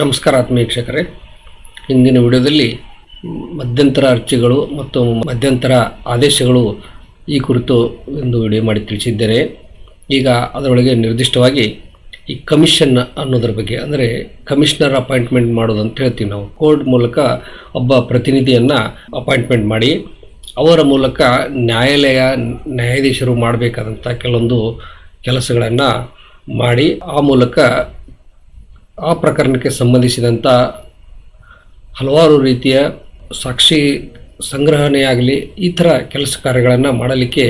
ನಮಸ್ಕಾರ ಆತ್ಮೀಕ್ಷಕರೇ ವೀಕ್ಷಕರೇ. ಇಂದಿನ ವಿಡಿಯೋದಲ್ಲಿ ಮಧ್ಯಂತರ ಅರ್ಜಿಗಳು ಮತ್ತು ಮಧ್ಯಂತರ ಆದೇಶಗಳು ಈ ಕುರಿತು ಒಂದು ವಿಡಿಯೋ ಮಾಡಿ ತಿಳಿಸಿದ್ದೇನೆ. ಈಗ ಅದರೊಳಗೆ ನಿರ್ದಿಷ್ಟವಾಗಿ ಈ ಕಮಿಷನ್ ಅನ್ನೋದ್ರ ಬಗ್ಗೆ, ಅಂದರೆ ಕಮಿಷನರ್ ಅಪಾಯಿಂಟ್ಮೆಂಟ್ ಮಾಡೋದು ಅಂತ ಹೇಳ್ತೀವಿ ನಾವು. ಕೋರ್ಟ್ ಮೂಲಕ ಒಬ್ಬ ಪ್ರತಿನಿಧಿಯನ್ನು ಅಪಾಯಿಂಟ್ಮೆಂಟ್ ಮಾಡಿ, ಅವರ ಮೂಲಕ ನ್ಯಾಯಾಲಯ, ನ್ಯಾಯಾಧೀಶರು ಮಾಡಬೇಕಾದಂಥ ಕೆಲವೊಂದು ಕೆಲಸಗಳನ್ನು ಮಾಡಿ, ಆ ಮೂಲಕ ಆ ಪ್ರಕರಣಕ್ಕೆ ಸಂಬಂಧಿಸಿದಂಥ ಹಲವಾರು ರೀತಿಯ ಸಾಕ್ಷಿ ಸಂಗ್ರಹಣೆಯಾಗಲಿ ಈ ಥರ ಕೆಲಸ ಕಾರ್ಯಗಳನ್ನು ಮಾಡಲಿಕ್ಕೆ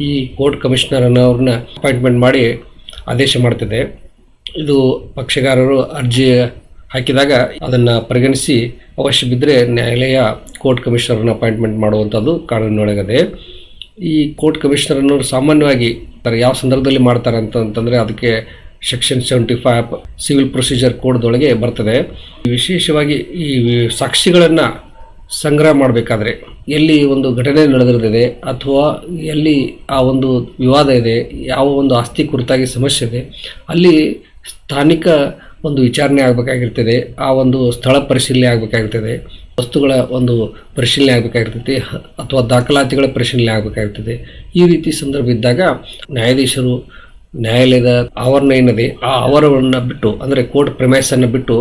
ಈ ಕೋರ್ಟ್ ಕಮಿಷನರನ್ನು ಅವ್ರನ್ನ ಅಪಾಯಿಂಟ್ಮೆಂಟ್ ಮಾಡಿ ಆದೇಶ ಮಾಡ್ತಿದೆ. ಇದು ಪಕ್ಷಗಾರರು ಅರ್ಜಿ ಹಾಕಿದಾಗ ಅದನ್ನು ಪರಿಗಣಿಸಿ ಅವಶ್ಯ ಬಿದ್ದರೆ ನ್ಯಾಯಾಲಯ ಕೋರ್ಟ್ ಕಮಿಷನರ್ನ ಅಪಾಯಿಂಟ್ಮೆಂಟ್ ಮಾಡುವಂಥದ್ದು ಕಾನೂನಿನೊಳಗದೆ. ಈ ಕೋರ್ಟ್ ಅನ್ನೋರು ಸಾಮಾನ್ಯವಾಗಿ ಯಾವ ಸಂದರ್ಭದಲ್ಲಿ ಮಾಡ್ತಾರೆ ಅಂತಂತಂದರೆ ಅದಕ್ಕೆ section seventy five civil procedure ಕೋಡ್ದೊಳಗೆ ಬರ್ತದೆ. ವಿಶೇಷವಾಗಿ ಈ ಸಾಕ್ಷಿಗಳನ್ನು ಸಂಗ್ರಹ ಮಾಡಬೇಕಾದ್ರೆ ಎಲ್ಲಿ ಒಂದು ಘಟನೆ ನಡೆದಿರ್ತದೆ ಅಥವಾ ಎಲ್ಲಿ ಆ ಒಂದು ವಿವಾದ ಇದೆ, ಯಾವ ಒಂದು ಆಸ್ತಿ ಕುರಿತಾಗಿ ಸಮಸ್ಯೆ ಇದೆ, ಅಲ್ಲಿ ಸ್ಥಾನಿಕ ಒಂದು ವಿಚಾರಣೆ ಆಗಬೇಕಾಗಿರ್ತದೆ, ಆ ಒಂದು ಸ್ಥಳ ಪರಿಶೀಲನೆ ಆಗಬೇಕಾಗಿರ್ತದೆ, ವಸ್ತುಗಳ ಒಂದು ಪರಿಶೀಲನೆ ಆಗಬೇಕಾಗಿರ್ತದೆ ಅಥವಾ ದಾಖಲಾತಿಗಳ ಪರಿಶೀಲನೆ ಆಗಬೇಕಾಗಿರ್ತದೆ. ಈ ರೀತಿ ಸಂದರ್ಭ ಇದ್ದಾಗ ನ್ಯಾಯಾಧೀಶರು ನ್ಯಾಯಾಲಯದ ಆವರಣ ಏನಿದೆ, ಆ ಆವರಣವನ್ನು ಬಿಟ್ಟು, ಅಂದರೆ ಕೋರ್ಟ್ ಪ್ರಿಮೈಸನ್ನು ಬಿಟ್ಟು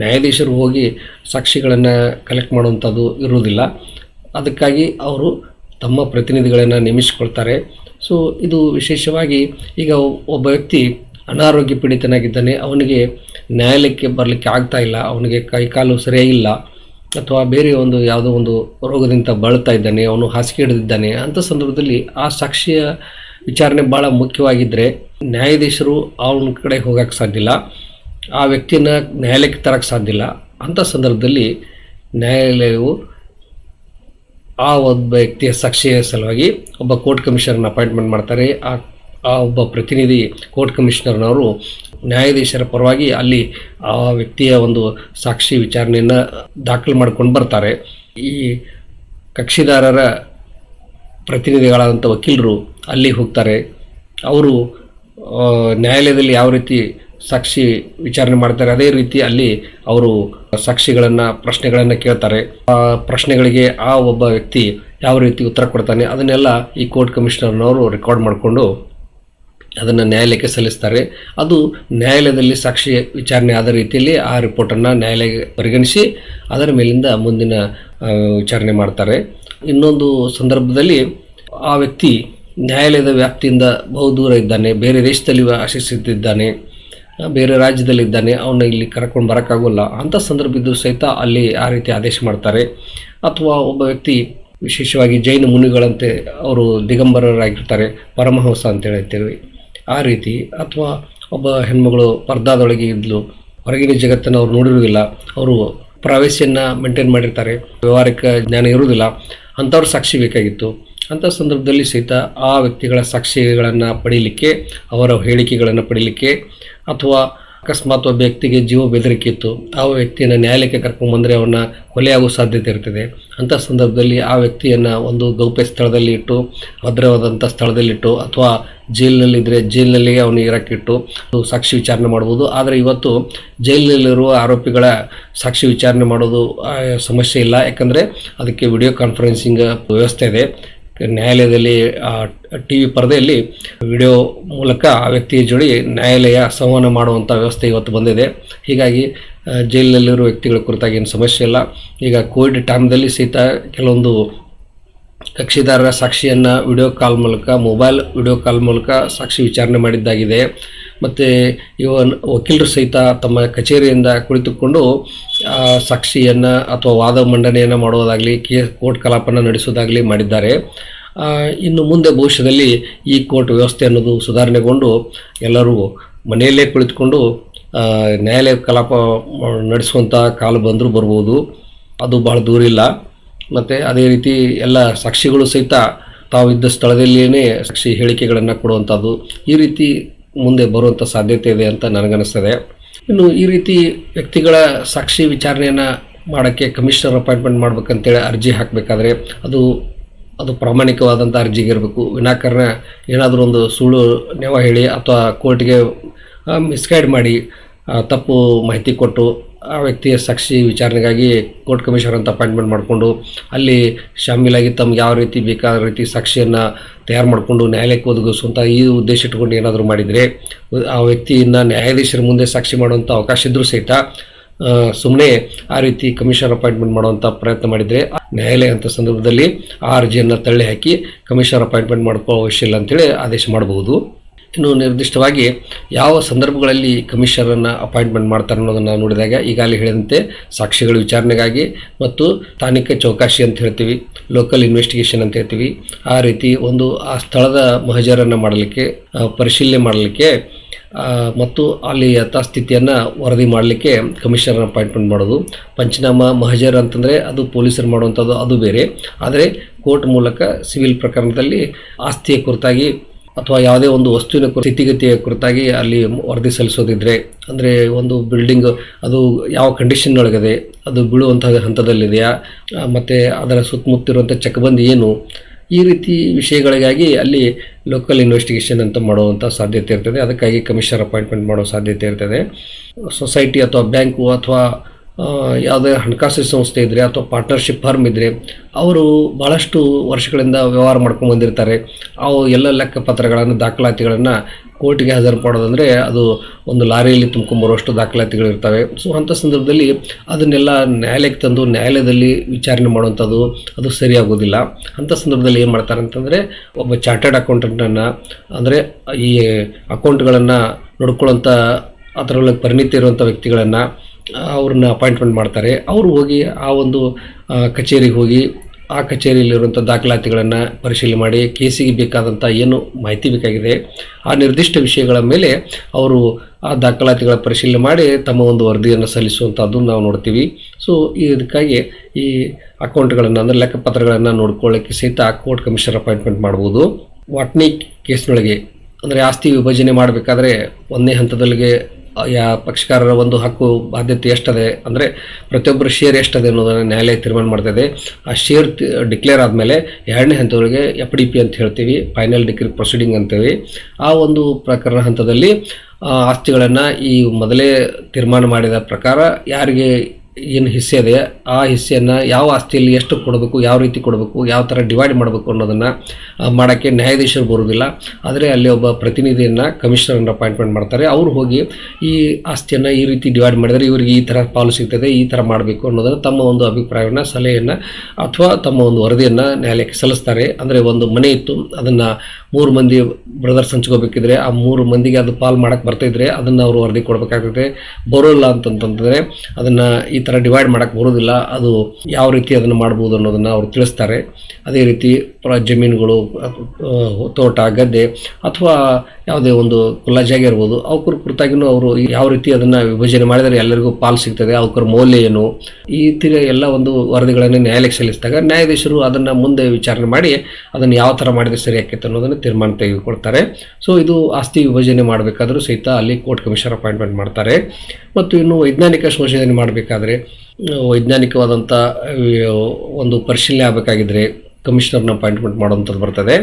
ನ್ಯಾಯಾಧೀಶರು ಹೋಗಿ ಸಾಕ್ಷಿಗಳನ್ನು ಕಲೆಕ್ಟ್ ಮಾಡುವಂಥದ್ದು ಇರುವುದಿಲ್ಲ. ಅದಕ್ಕಾಗಿ ಅವರು ತಮ್ಮ ಪ್ರತಿನಿಧಿಗಳನ್ನು ನೇಮಿಸಿಕೊಳ್ತಾರೆ. ಸೊ ಇದು ವಿಶೇಷವಾಗಿ ಈಗ ಒಬ್ಬ ವ್ಯಕ್ತಿ ಅನಾರೋಗ್ಯ ಪೀಡಿತನಾಗಿದ್ದಾನೆ, ಅವನಿಗೆ ನ್ಯಾಯಾಲಯಕ್ಕೆ ಬರಲಿಕ್ಕೆ ಆಗ್ತಾ ಇಲ್ಲ, ಅವನಿಗೆ ಕೈಕಾಲು ಸರಿಯಾಗಿಲ್ಲ, ಅಥವಾ ಬೇರೆ ಒಂದು ಯಾವುದೋ ಒಂದು ರೋಗದಿಂದ ಬಳಲ್ತಾ ಇದ್ದಾನೆ, ಅವನು ಹಾಸಿಗೆ ಹಿಡಿದಿದ್ದಾನೆ ಅಂಥ ಸಂದರ್ಭದಲ್ಲಿ ಆ ಸಾಕ್ಷಿಯ ವಿಚಾರಣೆ ಭಾಳ ಮುಖ್ಯವಾಗಿದ್ದರೆ ನ್ಯಾಯಾಧೀಶರು ಅವನ ಕಡೆ ಹೋಗೋಕ್ಕೆ ಸಾಧ್ಯ ಇಲ್ಲ ಆ ವ್ಯಕ್ತಿನ ನ್ಯಾಯಾಲಯಕ್ಕೆ ತರಕ್ಕೆ ಸಾಧ್ಯ ಇಲ್ಲ ಅಂಥ ಸಂದರ್ಭದಲ್ಲಿ ನ್ಯಾಯಾಲಯವು ಆ ಒಬ್ಬ ವ್ಯಕ್ತಿಯ ಸಾಕ್ಷಿಯ ಸಲುವಾಗಿ ಒಬ್ಬ ಕೋರ್ಟ್ ಕಮಿಷನರ್ನ ಅಪಾಯಿಂಟ್ಮೆಂಟ್ ಮಾಡ್ತಾರೆ. ಆ ಆ ಒಬ್ಬ ಪ್ರತಿನಿಧಿ ಕೋರ್ಟ್ ಕಮಿಷನರ್ನವರು ನ್ಯಾಯಾಧೀಶರ ಪರವಾಗಿ ಅಲ್ಲಿ ಆ ವ್ಯಕ್ತಿಯ ಒಂದು ಸಾಕ್ಷಿ ವಿಚಾರಣೆಯನ್ನು ದಾಖಲು ಮಾಡ್ಕೊಂಡು ಬರ್ತಾರೆ. ಈ ಕಕ್ಷಿದಾರರ ಪ್ರತಿನಿಧಿಗಳಾದಂಥ ವಕೀಲರು ಅಲ್ಲಿ ಹೋಗ್ತಾರೆ. ಅವರು ನ್ಯಾಯಾಲಯದಲ್ಲಿ ಯಾವ ರೀತಿ ಸಾಕ್ಷಿ ವಿಚಾರಣೆ ಮಾಡ್ತಾರೆ, ಅದೇ ರೀತಿ ಅಲ್ಲಿ ಅವರು ಸಾಕ್ಷಿಗಳನ್ನು, ಪ್ರಶ್ನೆಗಳನ್ನು ಕೇಳ್ತಾರೆ. ಆ ಪ್ರಶ್ನೆಗಳಿಗೆ ಆ ಒಬ್ಬ ವ್ಯಕ್ತಿ ಯಾವ ರೀತಿ ಉತ್ತರ ಕೊಡ್ತಾನೆ, ಅದನ್ನೆಲ್ಲ ಈ ಕೋರ್ಟ್ ಕಮಿಷನರ್ನವರು ರೆಕಾರ್ಡ್ ಮಾಡಿಕೊಂಡು ಅದನ್ನು ನ್ಯಾಯಾಲಯಕ್ಕೆ ಸಲ್ಲಿಸ್ತಾರೆ. ಅದು ನ್ಯಾಯಾಲಯದಲ್ಲಿ ಸಾಕ್ಷಿ ವಿಚಾರಣೆ ಆದ ರೀತಿಯಲ್ಲಿ ಆ ರಿಪೋರ್ಟನ್ನು ನ್ಯಾಯಾಲಯ ಪರಿಗಣಿಸಿ ಅದರ ಮೇಲಿಂದ ಮುಂದಿನ ವಿಚಾರಣೆ ಮಾಡ್ತಾರೆ. ಇನ್ನೊಂದು ಸಂದರ್ಭದಲ್ಲಿ ಆ ವ್ಯಕ್ತಿ ನ್ಯಾಯಾಲಯದ ವ್ಯಾಪ್ತಿಯಿಂದ ಬಹುದೂರ ಇದ್ದಾನೆ, ಬೇರೆ ದೇಶದಲ್ಲಿ ವಾಸಿಸುತ್ತಿದ್ದಾನೆ ಬೇರೆ ರಾಜ್ಯದಲ್ಲಿದ್ದಾನೆ, ಅವನ್ನ ಇಲ್ಲಿ ಕರ್ಕೊಂಡು ಬರೋಕ್ಕಾಗೋಲ್ಲ. ಅಂಥ ಸಂದರ್ಭ ಸಹಿತ ಅಲ್ಲಿ ಆ ರೀತಿ ಆದೇಶ ಮಾಡ್ತಾರೆ. ಅಥವಾ ಒಬ್ಬ ವ್ಯಕ್ತಿ ವಿಶೇಷವಾಗಿ ಜೈನ ಮುನಿಗಳಂತೆ ಅವರು ದಿಗಂಬರರಾಗಿರ್ತಾರೆ, ಪರಮಹಂಸ ಅಂತ ಹೇಳ್ತೀವಿ. ಆ ರೀತಿ ಅಥವಾ ಒಬ್ಬ ಹೆಣ್ಮಗಳು ಪರ್ದಾದೊಳಗೆ ಇದ್ಲು, ಹೊರಗಿನ ಜಗತ್ತನ್ನು ಅವ್ರು ನೋಡಿರುವುದಿಲ್ಲ, ಅವರು ಪ್ರವೇಶಿಯನ್ನು ಮೇಂಟೈನ್ ಮಾಡಿರ್ತಾರೆ ವ್ಯವಹಾರಿಕ ಜ್ಞಾನ ಇರುವುದಿಲ್ಲ, ಅಂಥವ್ರು ಸಾಕ್ಷಿ ಬೇಕಾಗಿತ್ತು. ಅಂಥ ಸಂದರ್ಭದಲ್ಲಿ ಸಹಿತ ಆ ವ್ಯಕ್ತಿಗಳ ಸಾಕ್ಷಿಗಳನ್ನು ಪಡೀಲಿಕ್ಕೆ, ಅವರ ಹೇಳಿಕೆಗಳನ್ನು ಪಡೀಲಿಕ್ಕೆ ಅಥವಾ ಅಕಸ್ಮಾತ್ ಒಬ್ಬ ವ್ಯಕ್ತಿಗೆ ಜೀವ ಬೆದರಿಕೆ ಇತ್ತು, ಆ ವ್ಯಕ್ತಿಯನ್ನು ನ್ಯಾಯಾಲಯಕ್ಕೆ ಕರ್ಕೊಂಡ್ಬಂದರೆ ಅವನ್ನ ಕೊಲೆಯಾಗುವ ಸಾಧ್ಯತೆ ಇರ್ತದೆ. ಅಂಥ ಸಂದರ್ಭದಲ್ಲಿ ಆ ವ್ಯಕ್ತಿಯನ್ನು ಒಂದು ಗೌಪ್ಯ ಸ್ಥಳದಲ್ಲಿ ಇಟ್ಟು ಭದ್ರವಾದಂಥ ಸ್ಥಳದಲ್ಲಿಟ್ಟು ಅಥವಾ ಜೈಲಿನಲ್ಲಿದ್ದರೆ ಜೈಲಿನಲ್ಲಿಯೇ ಅವನು ಇರಕ್ಕಿಟ್ಟು ಸಾಕ್ಷಿ ವಿಚಾರಣೆ ಮಾಡ್ಬೋದು. ಆದರೆ ಇವತ್ತು ಜೈಲಿನಲ್ಲಿರುವ ಆರೋಪಿಗಳ ಸಾಕ್ಷಿ ವಿಚಾರಣೆ ಮಾಡೋದು ಸಮಸ್ಯೆ ಇಲ್ಲ. ಯಾಕಂದರೆ ಅದಕ್ಕೆ ವಿಡಿಯೋ ಕಾನ್ಫರೆನ್ಸಿಂಗ್ ವ್ಯವಸ್ಥೆ ಇದೆ. ನ್ಯಾಯಾಲಯದಲ್ಲಿ ಟಿ ವಿ ಪರದೆಯಲ್ಲಿ ವಿಡಿಯೋ ಮೂಲಕ ಆ ವ್ಯಕ್ತಿಯ ಜೋಡಿ ನ್ಯಾಯಾಲಯ ಸಂವಹನ ಮಾಡುವಂಥ ವ್ಯವಸ್ಥೆ ಇವತ್ತು ಬಂದಿದೆ. ಹೀಗಾಗಿ ಜೈಲಿನಲ್ಲಿರುವ ವ್ಯಕ್ತಿಗಳ ಕುರಿತಾಗಿ ಏನು ಸಮಸ್ಯೆ ಇಲ್ಲ. ಈಗ ಕೋವಿಡ್ ಟೈಮ್ದಲ್ಲಿ ಸಹಿತ ಕೆಲವೊಂದು ಕಕ್ಷಿದಾರರ ಸಾಕ್ಷಿಯನ್ನು ವಿಡಿಯೋ ಕಾಲ್ ಮೂಲಕ ಮೊಬೈಲ್ ವಿಡಿಯೋ ಕಾಲ್ ಮೂಲಕ ಸಾಕ್ಷಿ ವಿಚಾರಣೆ ಮಾಡಿದ್ದಾಗಿದೆ. ಮತ್ತು ಇವನ್ ವಕೀಲರು ಸಹಿತ ತಮ್ಮ ಕಚೇರಿಯಿಂದ ಕುಳಿತುಕೊಂಡು ಸಾಕ್ಷಿಯನ್ನು ಅಥವಾ ವಾದ ಮಂಡನೆಯನ್ನು ಮಾಡುವುದಾಗಲಿ ಕೇಸ್ ಕೋರ್ಟ್ ಕಲಾಪನ ನಡೆಸುವುದಾಗಲಿ ಮಾಡಿದ್ದಾರೆ. ಇನ್ನು ಮುಂದೆ ಭವಿಷ್ಯದಲ್ಲಿ ಈ ಕೋರ್ಟ್ ವ್ಯವಸ್ಥೆ ಅನ್ನೋದು ಸುಧಾರಣೆಗೊಂಡು ಎಲ್ಲರೂ ಮನೆಯಲ್ಲೇ ಕುಳಿತುಕೊಂಡು ನ್ಯಾಯಾಲಯ ಕಲಾಪ ನಡೆಸುವಂಥ ಕಾಲ ಬಂದರೂ ಬರ್ಬೋದು. ಅದು ಭಾಳ ದೂರ ಇಲ್ಲ ಮತ್ತು ಅದೇ ರೀತಿ ಎಲ್ಲ ಸಾಕ್ಷಿಗಳು ಸಹಿತ ತಾವು ಇದ್ದ ಸ್ಥಳದಲ್ಲಿಯೇ ಸಾಕ್ಷಿ ಹೇಳಿಕೆಗಳನ್ನು ಕೊಡುವಂಥದ್ದು ಈ ರೀತಿ ಮುಂದೆ ಬರುವಂಥ ಸಾಧ್ಯತೆ ಇದೆ ಅಂತ ನನಗನ್ನಿಸ್ತದೆ. ಇನ್ನು ಈ ರೀತಿ ವ್ಯಕ್ತಿಗಳ ಸಾಕ್ಷಿ ವಿಚಾರಣೆಯನ್ನು ಮಾಡೋಕ್ಕೆ ಕಮಿಷನರ್ ಅಪಾಯಿಂಟ್ಮೆಂಟ್ ಮಾಡ್ಬೇಕಂತೇಳಿ ಅರ್ಜಿ ಹಾಕಬೇಕಾದ್ರೆ ಅದು ಅದು ಪ್ರಾಮಾಣಿಕವಾದಂಥ ಅರ್ಜಿಗೆ ಇರಬೇಕು. ವಿನಾಕಾರಣ ಏನಾದರೂ ಒಂದು ಸುಳ್ಳು ನೆವ ಹೇಳಿ ಅಥವಾ ಕೋರ್ಟ್ಗೆ ಮಿಸ್ಗೈಡ್ ಮಾಡಿ ತಪ್ಪು ಮಾಹಿತಿ ಕೊಟ್ಟು ಆ ವ್ಯಕ್ತಿಯ ಸಾಕ್ಷಿ ವಿಚಾರಣೆಗಾಗಿ ಕೋರ್ಟ್ ಕಮಿಷನರ್ ಅಂತ ಅಪಾಯಿಂಟ್ಮೆಂಟ್ ಮಾಡಿಕೊಂಡು ಅಲ್ಲಿ ಶಾಮೀಲಾಗಿ ತಮ್ಗೆ ಯಾವ ರೀತಿ ಬೇಕಾದ ರೀತಿ ಸಾಕ್ಷಿಯನ್ನು ತಯಾರು ಮಾಡಿಕೊಂಡು ನ್ಯಾಯಾಲಯಕ್ಕೆ ಒದಗಿಸುವಂಥ ಈ ಉದ್ದೇಶ ಇಟ್ಕೊಂಡು ಏನಾದರೂ ಮಾಡಿದರೆ, ಆ ವ್ಯಕ್ತಿಯನ್ನು ನ್ಯಾಯಾಧೀಶರ ಮುಂದೆ ಸಾಕ್ಷಿ ಮಾಡುವಂಥ ಅವಕಾಶ ಇದ್ದರೂ ಸಹಿತ ಸುಮ್ಮನೆ ಆ ರೀತಿ ಕಮಿಷನರ್ ಅಪಾಯಿಂಟ್ಮೆಂಟ್ ಮಾಡುವಂಥ ಪ್ರಯತ್ನ ಮಾಡಿದರೆ ನ್ಯಾಯಾಲಯ ಅಂತ ಸಂದರ್ಭದಲ್ಲಿ ಆ ಅರ್ಜಿಯನ್ನು ತಳ್ಳಿ ಹಾಕಿ ಕಮಿಷನರ್ ಅಪಾಯಿಂಟ್ಮೆಂಟ್ ಮಾಡ್ಕೋ ಅವಶ್ಯ ಇಲ್ಲ ಅಂತೇಳಿ ಆದೇಶ ಮಾಡಬಹುದು. ಇನ್ನು ನಿರ್ದಿಷ್ಟವಾಗಿ ಯಾವ ಸಂದರ್ಭಗಳಲ್ಲಿ ಕಮಿಷನರನ್ನು ಅಪಾಯಿಂಟ್ಮೆಂಟ್ ಮಾಡ್ತಾರೆ ಅನ್ನೋದನ್ನು ನೋಡಿದಾಗ ಈಗಾಗಲೇ ಹೇಳಿದಂತೆ ಸಾಕ್ಷಿಗಳ ವಿಚಾರಣೆಗಾಗಿ ಮತ್ತು ಸ್ಥಾನಿಕ ಚೌಕಾಶಿ ಅಂತ ಹೇಳ್ತೀವಿ ಲೋಕಲ್ ಇನ್ವೆಸ್ಟಿಗೇಷನ್ ಅಂತ ಹೇಳ್ತೀವಿ. ಆ ರೀತಿ ಒಂದು ಆ ಸ್ಥಳದ ಮಹಜರನ್ನು ಮಾಡಲಿಕ್ಕೆ ಪರಿಶೀಲನೆ ಮಾಡಲಿಕ್ಕೆ ಮತ್ತು ಅಲ್ಲಿ ಯಥಾಸ್ಥಿತಿಯನ್ನು ವರದಿ ಮಾಡಲಿಕ್ಕೆ ಕಮಿಷನರ್ ಅಪಾಯಿಂಟ್ಮೆಂಟ್ ಮಾಡೋದು. ಪಂಚನಾಮ ಮಹಜರ್ ಅಂತಂದರೆ ಅದು ಪೊಲೀಸರು ಮಾಡುವಂಥದ್ದು, ಅದು ಬೇರೆ. ಆದರೆ ಕೋರ್ಟ್ ಮೂಲಕ ಸಿವಿಲ್ ಪ್ರಕರಣದಲ್ಲಿ ಆಸ್ತಿಯ ಕುರಿತಾಗಿ ಅಥವಾ ಯಾವುದೇ ಒಂದು ವಸ್ತುವಿನ ಸ್ಥಿತಿಗತಿಯ ಕುರಿತಾಗಿ ಅಲ್ಲಿ ವರದಿ ಸಲ್ಲಿಸೋದಿದ್ರೆ, ಅಂದರೆ ಒಂದು ಬಿಲ್ಡಿಂಗ್ ಅದು ಯಾವ ಕಂಡೀಷನ್ನೊಳಗಿದೆ ಅದು ಬೀಳುವಂಥ ಹಂತದಲ್ಲಿದೆಯಾ ಮತ್ತು ಅದರ ಸುತ್ತಮುತ್ತಿರುವಂಥ ಚಕಬಂದಿ ಏನು, ಈ ರೀತಿ ವಿಷಯಗಳಿಗಾಗಿ ಅಲ್ಲಿ ಲೋಕಲ್ ಇನ್ವೆಸ್ಟಿಗೇಷನ್ ಅಂತ ಮಾಡುವಂಥ ಸಾಧ್ಯತೆ ಇರ್ತದೆ. ಅದಕ್ಕಾಗಿ ಕಮಿಷನರ್ ಅಪಾಯಿಂಟ್ಮೆಂಟ್ ಮಾಡೋ ಸಾಧ್ಯತೆ ಇರ್ತದೆ. ಸೊಸೈಟಿ ಅಥವಾ ಬ್ಯಾಂಕು ಅಥವಾ ಯಾವುದೇ ಹಣಕಾಸು ಸಂಸ್ಥೆ ಇದ್ದರೆ ಅಥವಾ ಪಾರ್ಟ್ನರ್ಶಿಪ್ ಫರ್ಮ್ ಇದ್ದರೆ ಅವರು ಭಾಳಷ್ಟು ವರ್ಷಗಳಿಂದ ವ್ಯವಹಾರ ಮಾಡ್ಕೊಂಡು ಬಂದಿರ್ತಾರೆ. ಅವು ಎಲ್ಲ ಲೆಕ್ಕಪತ್ರಗಳನ್ನು, ದಾಖಲಾತಿಗಳನ್ನು ಕೋರ್ಟಿಗೆ ಹಾಜರು ಮಾಡೋದಂದರೆ ಅದು ಒಂದು ಲಾರಿಯಲ್ಲಿ ತುಂಬ್ಕೊಂಬರುವಷ್ಟು ದಾಖಲಾತಿಗಳು ಇರ್ತವೆ. ಸೊ ಅಂಥ ಸಂದರ್ಭದಲ್ಲಿ ಅದನ್ನೆಲ್ಲ ನ್ಯಾಯಾಲಯಕ್ಕೆ ತಂದು ನ್ಯಾಯಾಲಯದಲ್ಲಿ ವಿಚಾರಣೆ ಮಾಡುವಂಥದ್ದು ಅದು ಸರಿಯಾಗೋದಿಲ್ಲ ಅಂಥ ಸಂದರ್ಭದಲ್ಲಿ ಏನು ಮಾಡ್ತಾರೆ ಅಂತಂದರೆ, ಒಬ್ಬ ಚಾರ್ಟರ್ಡ್ ಅಕೌಂಟೆಂಟನ್ನು, ಅಂದರೆ ಈ ಅಕೌಂಟ್ಗಳನ್ನು ನೋಡ್ಕೊಳ್ಳೋಂಥ ಅದರೊಳಗೆ ಪರಿಣಿತಿ ಇರುವಂಥ ವ್ಯಕ್ತಿಗಳನ್ನು ಅವ್ರನ್ನ ಅಪಾಯಿಂಟ್ಮೆಂಟ್ ಮಾಡ್ತಾರೆ. ಅವರು ಹೋಗಿ ಆ ಒಂದು ಕಚೇರಿಗೆ ಹೋಗಿ ಆ ಕಚೇರಿಯಲ್ಲಿರುವಂಥ ದಾಖಲಾತಿಗಳನ್ನು ಪರಿಶೀಲನೆ ಮಾಡಿ, ಕೇಸಿಗೆ ಬೇಕಾದಂಥ ಏನು ಮಾಹಿತಿ ಬೇಕಾಗಿದೆ, ಆ ನಿರ್ದಿಷ್ಟ ವಿಷಯಗಳ ಮೇಲೆ ಅವರು ಆ ದಾಖಲಾತಿಗಳ ಪರಿಶೀಲನೆ ಮಾಡಿ ತಮ್ಮ ಒಂದು ವರದಿಯನ್ನು ಸಲ್ಲಿಸುವಂಥದ್ದು ನಾವು ನೋಡ್ತೀವಿ. ಸೊ ಇದಕ್ಕಾಗಿ ಈ ಅಕೌಂಟ್ಗಳನ್ನು ಅಂದರೆ ಲೆಕ್ಕಪತ್ರಗಳನ್ನು ನೋಡ್ಕೊಳ್ಳೋಕ್ಕೆ ಸಹಿತ ಕೋರ್ಟ್ ಕಮಿಷನರ್ ಅಪಾಯಿಂಟ್ಮೆಂಟ್ ಮಾಡ್ಬೋದು. ವಾಟ್ನಿ ಕೇಸ್ನೊಳಗೆ, ಅಂದರೆ ಆಸ್ತಿ ವಿಭಜನೆ ಮಾಡಬೇಕಾದ್ರೆ ಒಂದನೇ ಹಂತದಲ್ಲಿಗೆ ಯಾ ಪಕ್ಷಕಾರರ ಒಂದು ಹಕ್ಕು ಬಾಧ್ಯತೆ ಎಷ್ಟದೆ? ಅಂದರೆ ಪ್ರತಿಯೊಬ್ಬರ ಶೇರ್ ಎಷ್ಟದೆ ಅನ್ನೋದನ್ನು ನ್ಯಾಯಾಲಯ ತೀರ್ಮಾನ ಮಾಡ್ತದೆ. ಆ ಶೇರ್ ಡಿಕ್ಲೇರ್ ಆದಮೇಲೆ ಎರಡನೇ ಹಂತದೊಳಗೆ ಎಫ್ ಡಿ ಪಿ ಅಂತ ಹೇಳ್ತೀವಿ ಫೈನಲ್ ಡಿಗ್ರಿ ಪ್ರೊಸೀಡಿಂಗ್ ಅಂತೀವಿ ಆ ಒಂದು ಪ್ರಕರಣ ಹಂತದಲ್ಲಿ ಆಸ್ತಿಗಳನ್ನು ಈ ಮೊದಲೇ ತೀರ್ಮಾನ ಮಾಡಿದ ಪ್ರಕಾರ ಯಾರಿಗೆ ಏನು ಹಿಸ್ಸೆ ಇದೆ, ಆ ಹಿಸ್ಸೆಯನ್ನು ಯಾವ ಆಸ್ತಿಯಲ್ಲಿ ಎಷ್ಟು ಕೊಡಬೇಕು, ಯಾವ ರೀತಿ ಕೊಡಬೇಕು, ಯಾವ ಥರ ಡಿವೈಡ್ ಮಾಡಬೇಕು ಅನ್ನೋದನ್ನು ಮಾಡೋಕ್ಕೆ ನ್ಯಾಯಾಧೀಶರು ಬರೋದಿಲ್ಲ ಆದರೆ ಅಲ್ಲಿ ಒಬ್ಬ ಪ್ರತಿನಿಧಿಯನ್ನು ಕಮಿಷನರನ್ನು ಅಪಾಯಿಂಟ್ಮೆಂಟ್ ಮಾಡ್ತಾರೆ. ಅವರು ಹೋಗಿ ಈ ಆಸ್ತಿಯನ್ನು ಈ ರೀತಿ ಡಿವೈಡ್ ಮಾಡಿದರೆ ಇವರಿಗೆ ಈ ಥರ ಪಾಲು ಸಿಗ್ತದೆ ಈ ಥರ ಮಾಡಬೇಕು ಅನ್ನೋದನ್ನು ತಮ್ಮ ಒಂದು ಅಭಿಪ್ರಾಯವನ್ನು, ಸಲಹೆಯನ್ನು ಅಥವಾ ತಮ್ಮ ಒಂದು ವರದಿಯನ್ನು ನ್ಯಾಯಾಲಯಕ್ಕೆ ಸಲ್ಲಿಸ್ತಾರೆ. ಅಂದರೆ ಒಂದು ಮನೆ ಇತ್ತು, ಅದನ್ನು ಮೂರು ಮಂದಿ ಬ್ರದರ್ಸ್ ಹಂಚ್ಕೋಬೇಕಿದ್ರೆ, ಆ ಮೂರು ಮಂದಿಗೆ ಅದು ಪಾಲು ಮಾಡೋಕ್ಕೆ ಬರ್ತಾಯಿದ್ರೆ ಅದನ್ನು ಅವರು ವರದಿ ಕೊಡಬೇಕಾಗುತ್ತೆ ಬರೋಲ್ಲ ಅಂತಂತಂದರೆ ಅದನ್ನು ಈ ಥರ ಡಿವೈಡ್ ಮಾಡೋಕ್ಕೆ ಬರೋದಿಲ್ಲ. ಅದು ಯಾವ ರೀತಿ ಅದನ್ನು ಮಾಡ್ಬೋದು ಅನ್ನೋದನ್ನು ಅವರು ತಿಳಿಸ್ತಾರೆ. ಅದೇ ರೀತಿ ಜಮೀನುಗಳು ತೋಟ, ಗದ್ದೆ ಅಥವಾ ಯಾವುದೇ ಒಂದು ಕುಲ್ಲ ಜಾಗ ಇರ್ಬೋದು ಕುರಿತಾಗಿನೂ ಅವರು ಯಾವ ರೀತಿ ಅದನ್ನು ವಿಭಜನೆ ಮಾಡಿದರೆ ಎಲ್ಲರಿಗೂ ಪಾಲು ಸಿಗ್ತದೆ, ಅವಕ್ರ ಮೌಲ್ಯ ಏನು? ಈ ರೀತಿಯ ಎಲ್ಲ ಒಂದು ವರದಿಗಳನ್ನು ನ್ಯಾಯಾಲಯಕ್ಕೆ ಸಲ್ಲಿಸಿದಾಗ ನ್ಯಾಯಾಧೀಶರು ಅದನ್ನು ಮುಂದೆ ವಿಚಾರಣೆ ಮಾಡಿ ಅದನ್ನು ಯಾವ ಥರ ಮಾಡಿದರೆ ಸರಿ ಆಕೈತೆ ಅನ್ನೋದನ್ನು ತೀರ್ಮಾನ ತೆಗೆದುಕೊಳ್ತಾರೆ. ಸೊ, ಇದು ಆಸ್ತಿ ವಿಭಜನೆ ಮಾಡಬೇಕಾದ್ರೂ ಸಹಿತ ಅಲ್ಲಿ ಕೋರ್ಟ್ ಕಮಿಷನರ್ ಅಪಾಯಿಂಟ್ಮೆಂಟ್ ಮಾಡ್ತಾರೆ. ಮತ್ತು ಇನ್ನು ವೈಜ್ಞಾನಿಕ ಸಂಶೋಧನೆ ಮಾಡಬೇಕಾದ್ರೆ ವೈಜ್ಞಾನಿಕವಾದಂಥ ಒಂದು ಪರಿಶೀಲನೆ ಆಗಬೇಕಾಗಿದ್ರೆ ಕಮಿಷನರ್ನ ಅಪಾಯಿಂಟ್ಮೆಂಟ್ ಮಾಡುವಂಥದ್ದು ಬರ್ತದೆ.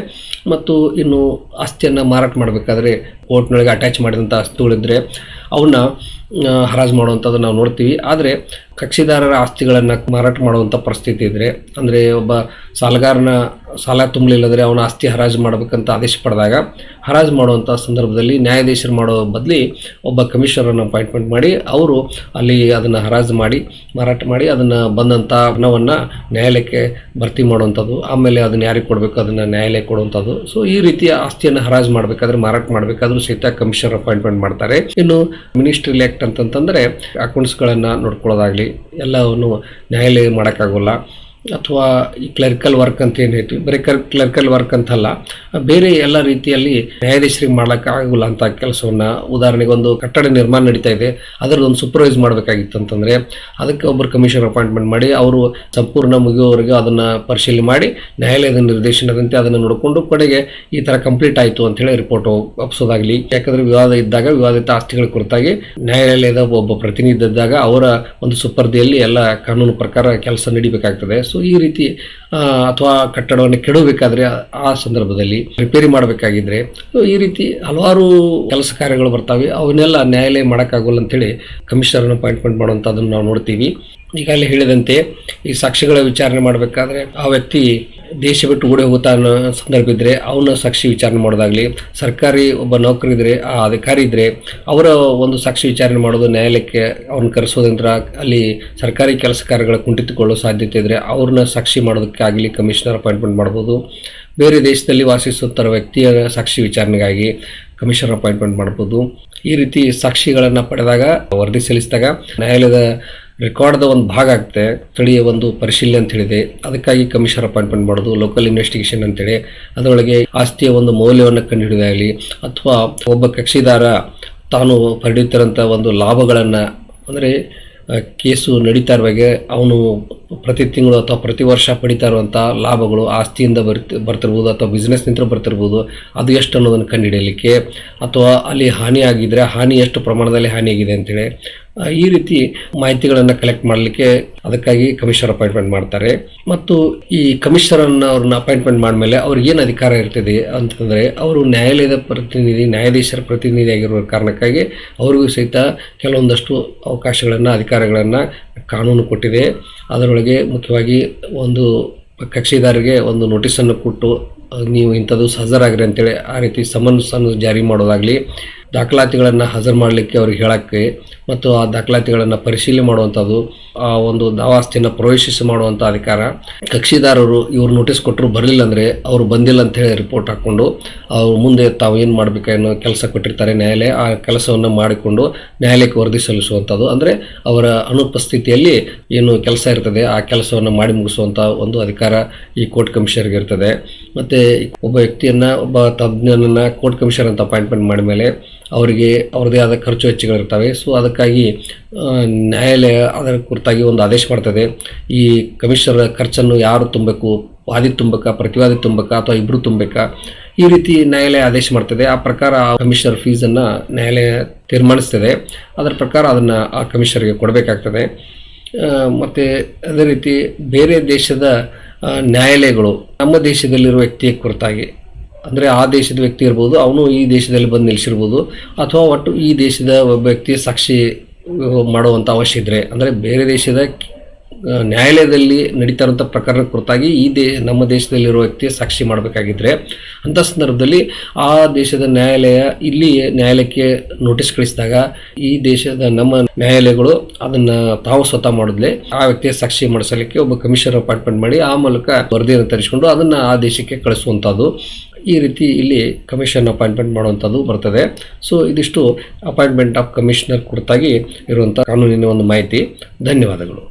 ಮತ್ತು ಇನ್ನು ಆಸ್ತಿಯನ್ನು ಮಾರಾಟ ಮಾಡಬೇಕಾದ್ರೆ ಕೋರ್ಟ್ನೊಳಗೆ ಅಟ್ಯಾಚ್ ಮಾಡಿದಂಥ ಆಸ್ತಿಗಳಿದ್ದರೆ ಅವನ್ನ ಹರಾಜು ಮಾಡುವಂಥದ್ದು ನಾವು ನೋಡ್ತೀವಿ. ಆದರೆ ಕಕ್ಷಿದಾರರ ಆಸ್ತಿಗಳನ್ನು ಮಾರಾಟ ಮಾಡುವಂಥ ಪರಿಸ್ಥಿತಿ ಇದ್ದರೆ ಅಂದರೆ ಒಬ್ಬ ಸಾಲಗಾರನ ಸಾಲ ತುಂಬಲಿಲ್ಲದ್ರೆ ಅವನ ಆಸ್ತಿ ಹರಾಜು ಮಾಡಬೇಕಂತ ಆದೇಶ ಪಡೆದಾಗ, ಹರಾಜು ಮಾಡುವಂಥ ಸಂದರ್ಭದಲ್ಲಿ ನ್ಯಾಯಾಧೀಶರು ಮಾಡೋ ಬದಲಿ ಒಬ್ಬ ಕಮಿಷನರನ್ನು ಅಪಾಯಿಂಟ್ಮೆಂಟ್ ಮಾಡಿ, ಅವರು ಅಲ್ಲಿ ಅದನ್ನು ಹರಾಜು ಮಾಡಿ, ಮಾರಾಟ ಮಾಡಿ, ಅದನ್ನು ಬಂದಂಥ ಹಣವನ್ನು ನ್ಯಾಯಾಲಯಕ್ಕೆ ಭರ್ತಿ ಮಾಡುವಂಥದ್ದು ಆಮೇಲೆ ಅದನ್ನು ಯಾರಿಗೆ ಕೊಡಬೇಕು, ಅದನ್ನು ನ್ಯಾಯಾಲಯ ಕೊಡುವಂಥದ್ದು ಸೊ ಈ ರೀತಿಯ ಆಸ್ತಿಯನ್ನು ಹರಾಜು ಮಾಡಬೇಕಾದ್ರೆ, ಮಾರಾಟ ಮಾಡಬೇಕಾದ್ರೂ ಸಹಿತ ಕಮಿಷನರ್ ಅಪಾಯಿಂಟ್ಮೆಂಟ್ ಮಾಡ್ತಾರೆ. ಇನ್ನು ಮಿನಿಸ್ಟ್ರಿಯಲ್ ಆ್ಯಕ್ಟ್ ಅಂತಂತಂದರೆ, ಅಕೌಂಟ್ಸ್ಗಳನ್ನು ನೋಡ್ಕೊಳ್ಳೋದಾಗಲಿ ಎಲ್ಲವನ್ನು ನ್ಯಾಯಾಲಯ ಮಾಡೋಕ್ಕಾಗೋಲ್ಲ. ಅಥವಾ ಈ ಕ್ಲರ್ಕಲ್ ವರ್ಕ್ ಅಂತ ಏನು ಹೇಳ್ತೀವಿ ಬರೀ ಕರ್ ಕ್ಲರ್ಕಲ್ ವರ್ಕ್ ಅಂತಲ್ಲ. ಬೇರೆ ಎಲ್ಲ ರೀತಿಯಲ್ಲಿ ನ್ಯಾಯಾಧೀಶರಿಗೆ ಮಾಡ್ಲಿಕ್ಕೆ ಆಗೋಲ್ಲ ಅಂತ ಕೆಲಸವನ್ನು. ಉದಾಹರಣೆಗೆ ಒಂದು ಕಟ್ಟಡ ನಿರ್ಮಾಣ ನಡೀತಾ ಇದೆ. ಅದರದೊಂದು ಸೂಪರ್ವೈಸ್ ಮಾಡಬೇಕಾಗಿತ್ತು ಅಂತಂದರೆ, ಅದಕ್ಕೆ ಒಬ್ಬರು ಕಮಿಷನರ್ ಅಪಾಯಿಂಟ್ಮೆಂಟ್ ಮಾಡಿ, ಅವರು ಸಂಪೂರ್ಣ ಮುಗಿಯುವವರೆಗೆ ಅದನ್ನು ಪರಿಶೀಲನೆ ಮಾಡಿ, ನ್ಯಾಯಾಲಯದ ನಿರ್ದೇಶನದಂತೆ ಅದನ್ನು ನೋಡಿಕೊಂಡು ಕಡೆಗೆ ಈ ಥರ ಕಂಪ್ಲೀಟ್ ಆಯಿತು ಅಂತೇಳಿ ರಿಪೋರ್ಟ್ ಒಪ್ಪಿಸೋದಾಗಲಿ ಯಾಕಂದರೆ ವಿವಾದ ಇದ್ದಾಗ ವಿವಾದಿತ ಆಸ್ತಿಗಳ ಕುರಿತಾಗಿ ನ್ಯಾಯಾಲಯದ ಒಬ್ಬ ಪ್ರತಿನಿಧಿ ಇದ್ದಾಗ ಅವರ ಒಂದು ಸುಪರ್ದಿಯಲ್ಲಿ ಎಲ್ಲ ಕಾನೂನು ಪ್ರಕಾರ ಕೆಲಸ ನಡಿಬೇಕಾಗ್ತದೆ. ಸೊ ಈ ರೀತಿ ಅಥವಾ ಕಟ್ಟಡವನ್ನು ಕೆಡಬೇಕಾದ್ರೆ ಆ ಸಂದರ್ಭದಲ್ಲಿ ರಿಪೇರಿ ಮಾಡಬೇಕಾಗಿದ್ರೆ ಈ ರೀತಿ ಹಲವಾರು ಕೆಲಸ ಕಾರ್ಯಗಳು ಬರ್ತವೆ. ಅವನ್ನೆಲ್ಲ ನ್ಯಾಯಾಲಯ ಮಾಡೋಕ್ಕಾಗಲ್ಲ ಅಂತೇಳಿ ಕಮಿಷನರ್ನ ಅಪಾಯಿಂಟ್ಮೆಂಟ್ ಮಾಡುವಂಥದ್ದನ್ನು ನಾವು ನೋಡ್ತೀವಿ. ಈಗಾಗಲೇ ಹೇಳಿದಂತೆ ಈ ಸಾಕ್ಷಿಗಳ ವಿಚಾರಣೆ ಮಾಡಬೇಕಾದ್ರೆ ಆ ವ್ಯಕ್ತಿ ದೇಶ ಬಿಟ್ಟು ಓಡಿ ಹೋಗುತ್ತಾ ಅನ್ನೋ ಸಂದರ್ಭ ಇದ್ದರೆ ಅವನ ಸಾಕ್ಷಿ ವಿಚಾರಣೆ ಮಾಡೋದಾಗಲಿ, ಸರ್ಕಾರಿ ಒಬ್ಬ ನೌಕರಿದ್ರೆ ಆ ಅಧಿಕಾರಿ ಇದ್ದರೆ ಅವರ ಒಂದು ಸಾಕ್ಷಿ ವಿಚಾರಣೆ ಮಾಡೋದು ನ್ಯಾಯಾಲಯಕ್ಕೆ ಅವ್ರನ್ನ ಕರೆಸೋದ್ರಿಂದ ಅಲ್ಲಿ ಸರ್ಕಾರಿ ಕೆಲಸ ಕಾರ್ಯಗಳ ಸಾಧ್ಯತೆ ಇದ್ದರೆ ಅವ್ರನ್ನ ಸಾಕ್ಷಿ ಮಾಡೋದಕ್ಕಾಗಲಿ ಕಮಿಷನರ್ ಅಪಾಯಿಂಟ್ಮೆಂಟ್ ಮಾಡ್ಬೋದು. ಬೇರೆ ದೇಶದಲ್ಲಿ ವಾಸಿಸುತ್ತಿರುವ ವ್ಯಕ್ತಿಯ ಸಾಕ್ಷಿ ವಿಚಾರಣೆಗಾಗಿ ಕಮಿಷನರ್ ಅಪಾಯಿಂಟ್ಮೆಂಟ್ ಮಾಡ್ಬೋದು. ಈ ರೀತಿ ಸಾಕ್ಷಿಗಳನ್ನು ಪಡೆದಾಗ, ವರದಿ ಸಲ್ಲಿಸಿದಾಗ ನ್ಯಾಯಾಲಯದ ರೆಕಾರ್ಡ್ದ ಒಂದು ಭಾಗ ಆಗುತ್ತೆ ಸ್ಥಳೀಯ ಒಂದು ಪರಿಶೀಲನೆ ಅಂತ ಹೇಳಿದೆ. ಅದಕ್ಕಾಗಿ ಕಮಿಷನರ್ ಅಪಾಯಿಂಟ್ಮೆಂಟ್ ಮಾಡೋದು ಲೋಕಲ್ ಇನ್ವೆಸ್ಟಿಗೇಷನ್ ಅಂತೇಳಿ ಅದರೊಳಗೆ ಆಸ್ತಿಯ ಒಂದು ಮೌಲ್ಯವನ್ನು ಕಂಡುಹಿಡಿದಾಗಲಿ, ಅಥವಾ ಒಬ್ಬ ಕಕ್ಷಿದಾರ ತಾನು ಪಡೆಯುತ್ತಿರೋಂಥ ಒಂದು ಲಾಭಗಳನ್ನು, ಅಂದರೆ ಕೇಸು ನಡೀತಾ ಇರುವಾಗೆ ಅವನು ಪ್ರತಿ ತಿಂಗಳು ಅಥವಾ ಪ್ರತಿ ವರ್ಷ ಪಡಿತಾ ಇರುವಂಥ ಲಾಭಗಳು ಆಸ್ತಿಯಿಂದ ಬರ್ತಿ, ಬರ್ತಿರ್ಬೋದು ಅಥವಾ ಬಿಸ್ನೆಸ್ನಿಂದ ಬರ್ತಿರ್ಬೋದು, ಅದು ಎಷ್ಟು ಅನ್ನೋದನ್ನು ಕಂಡುಹಿಡಿಯಲಿಕ್ಕೆ, ಅಥವಾ ಅಲ್ಲಿ ಹಾನಿ ಆಗಿದ್ದರೆ ಹಾನಿ ಎಷ್ಟು ಪ್ರಮಾಣದಲ್ಲಿ ಹಾನಿಯಾಗಿದೆ ಅಂತೇಳಿ ಈ ರೀತಿ ಮಾಹಿತಿಗಳನ್ನು ಕಲೆಕ್ಟ್ ಮಾಡಲಿಕ್ಕೆ ಅದಕ್ಕಾಗಿ ಕಮಿಷನರ್ ಅಪಾಯಿಂಟ್ಮೆಂಟ್ ಮಾಡ್ತಾರೆ. ಮತ್ತು ಈ ಕಮಿಷನರನ್ನು ಅವ್ರನ್ನ ಅಪಾಯಿಂಟ್ಮೆಂಟ್ ಮಾಡಿದ್ಮೇಲೆ ಅವ್ರಿಗೆ ಏನು ಅಧಿಕಾರ ಇರ್ತದೆ ಅಂತಂದರೆ ಅವರು ನ್ಯಾಯಾಲಯದ ಪ್ರತಿನಿಧಿ, ನ್ಯಾಯಾಧೀಶರ ಪ್ರತಿನಿಧಿಯಾಗಿರುವ ಕಾರಣಕ್ಕಾಗಿ ಅವ್ರಿಗೂ ಸಹಿತ ಕೆಲವೊಂದಷ್ಟು ಅವಕಾಶಗಳನ್ನು, ಅಧಿಕಾರಗಳನ್ನು ಕಾನೂನು ಕೊಟ್ಟಿದೆ. ಅದರೊಳಗೆ ಮುಖ್ಯವಾಗಿ ಒಂದು ಕಕ್ಷಿದಾರರಿಗೆ ಒಂದು ನೋಟಿಸನ್ನು ಕೊಟ್ಟು, ನೀವು ಇಂಥದ್ದು ಹಾಜರಾಗ್ರಿ ಅಂತೇಳಿ ಆ ರೀತಿ ಸಮನ್ಸನ್ನು ಜಾರಿ ಮಾಡೋದಾಗಲಿ ದಾಖಲಾತಿಗಳನ್ನು ಹಾಜರು ಮಾಡಲಿಕ್ಕೆ ಅವ್ರಿಗೆ ಹೇಳೋಕ್ಕೆ ಮತ್ತು ಆ ದಾಖಲಾತಿಗಳನ್ನು ಪರಿಶೀಲನೆ ಮಾಡುವಂಥದ್ದು, ಆ ಒಂದು ದಾವಾಸ್ತಿಯನ್ನು ಪ್ರವೇಶಿಸಿ ಮಾಡುವಂಥ ಅಧಿಕಾರ. ಕಕ್ಷಿದಾರರು ಇವರು ನೋಟಿಸ್ ಕೊಟ್ಟರು ಬರಲಿಲ್ಲ ಅಂದರೆ ಅವರು ಬಂದಿಲ್ಲ ಅಂತ ಹೇಳಿ ರಿಪೋರ್ಟ್ ಹಾಕ್ಕೊಂಡು, ಅವ್ರು ಮುಂದೆ ತಾವು ಏನು ಮಾಡಬೇಕನ್ನೋ ಕೆಲಸ ಕೊಟ್ಟಿರ್ತಾರೆ ನ್ಯಾಯಾಲಯ, ಆ ಕೆಲಸವನ್ನು ಮಾಡಿಕೊಂಡು ನ್ಯಾಯಾಲಯಕ್ಕೆ ವರದಿ ಸಲ್ಲಿಸುವಂಥದ್ದು. ಅಂದರೆ ಅವರ ಅನುಪಸ್ಥಿತಿಯಲ್ಲಿ ಏನು ಕೆಲಸ ಇರ್ತದೆ, ಆ ಕೆಲಸವನ್ನು ಮಾಡಿ ಮುಗಿಸುವಂಥ ಒಂದು ಅಧಿಕಾರ ಈ ಕೋರ್ಟ್ ಕಮಿಷನರ್ಗೆ ಇರ್ತದೆ. ಮತ್ತು ಒಬ್ಬ ವ್ಯಕ್ತಿಯನ್ನು, ಒಬ್ಬ ತಜ್ಞನನ್ನು ಕೋರ್ಟ್ ಕಮಿಷನರ್ ಅಂತ ಅಪಾಯಿಂಟ್ಮೆಂಟ್ ಮಾಡಿದ ಮೇಲೆ ಅವರಿಗೆ ಅವ್ರದ್ದೇ ಆದ ಖರ್ಚು ವೆಚ್ಚಗಳಿರ್ತವೆ. ಸೊ ಅದಕ್ಕಾಗಿ ನ್ಯಾಯಾಲಯ ಅದರ ಕುರಿತಾಗಿ ಒಂದು ಆದೇಶ ಮಾಡ್ತದೆ. ಈ ಕಮಿಷನರ್ ಖರ್ಚನ್ನು ಯಾರು ತುಂಬಬೇಕು? ವಾದಿ ತುಂಬಬೇಕಾ ಪ್ರತಿವಾದಿ ತುಂಬಬೇಕಾ ಅಥವಾ ಇಬ್ಬರು ತುಂಬಬೇಕಾ? ಈ ರೀತಿ ನ್ಯಾಯಾಲಯ ಆದೇಶ ಮಾಡ್ತದೆ. ಆ ಪ್ರಕಾರ ಆ ಕಮಿಷನರ್ ಫೀಸನ್ನು ನ್ಯಾಯಾಲಯ ತೀರ್ಮಾನಿಸ್ತದೆ. ಅದರ ಪ್ರಕಾರ ಅದನ್ನು ಆ ಕಮಿಷನರ್ಗೆ ಕೊಡಬೇಕಾಗ್ತದೆ. ಮತ್ತು ಅದೇ ರೀತಿ ಬೇರೆ ದೇಶದ ನ್ಯಾಯಾಲಯಗಳು ನಮ್ಮ ದೇಶದಲ್ಲಿರುವ ವ್ಯಕ್ತಿಯ ಕುರಿತಾಗಿ ಅಂದರೆ ಆ ದೇಶದ ವ್ಯಕ್ತಿ ಇರ್ಬೋದು, ಅವನು ಈ ದೇಶದಲ್ಲಿ ಬಂದು ನಿಲ್ಲಿಸಿರ್ಬೋದು ಅಥವಾ ಒಟ್ಟು ಈ ದೇಶದ ಒಬ್ಬ ವ್ಯಕ್ತಿ ಸಾಕ್ಷಿ ಮಾಡುವಂಥ ಅವಶ್ಯ ಇದ್ದರೆ ಅಂದರೆ ಬೇರೆ ದೇಶದ ನ್ಯಾಯಾಲಯದಲ್ಲಿ ನಡೀತಾ ಇರುವಂಥ ಪ್ರಕರಣ ಕುರಿತಾಗಿ ಈ ದೇ, ನಮ್ಮ ದೇಶದಲ್ಲಿರೋ ವ್ಯಕ್ತಿ ಸಾಕ್ಷಿ ಮಾಡಬೇಕಾಗಿದ್ದರೆ ಅಂಥ ಸಂದರ್ಭದಲ್ಲಿ ಆ ದೇಶದ ನ್ಯಾಯಾಲಯ ಇಲ್ಲಿ ನ್ಯಾಯಾಲಯಕ್ಕೆ ನೋಟಿಸ್ ಕಳಿಸಿದಾಗ ಈ ದೇಶದ ನಮ್ಮ ನ್ಯಾಯಾಲಯಗಳು ಅದನ್ನು ತಾವು ಸ್ವತಃ ಮಾಡಿದ್ಲೆ, ಆ ವ್ಯಕ್ತಿಯ ಸಾಕ್ಷಿ ಮಾಡಿಸಲಿಕ್ಕೆ ಒಬ್ಬ ಕಮಿಷನರ್ ಅಪಾಯಿಂಟ್ಮೆಂಟ್ ಮಾಡಿ ಆ ಮೂಲಕ ವರದಿಯನ್ನು ತರಿಸಿಕೊಂಡು ಅದನ್ನು ಆ ದೇಶಕ್ಕೆ ಕಳಿಸುವಂಥದ್ದು ಈ ರೀತಿ ಇಲ್ಲಿ ಕಮಿಷನ್ ಅಪಾಯಿಂಟ್ಮೆಂಟ್ ಮಾಡುವಂಥದ್ದು ಬರ್ತದೆ. ಸೊ ಇದಿಷ್ಟು ಅಪಾಯಿಂಟ್ಮೆಂಟ್ ಆಫ್ ಕಮಿಷನರ್ ಕುರಿತಾಗಿ ಇರುವಂಥ ಕಾನೂನಿನ ಒಂದು ಮಾಹಿತಿ. ಧನ್ಯವಾದಗಳು.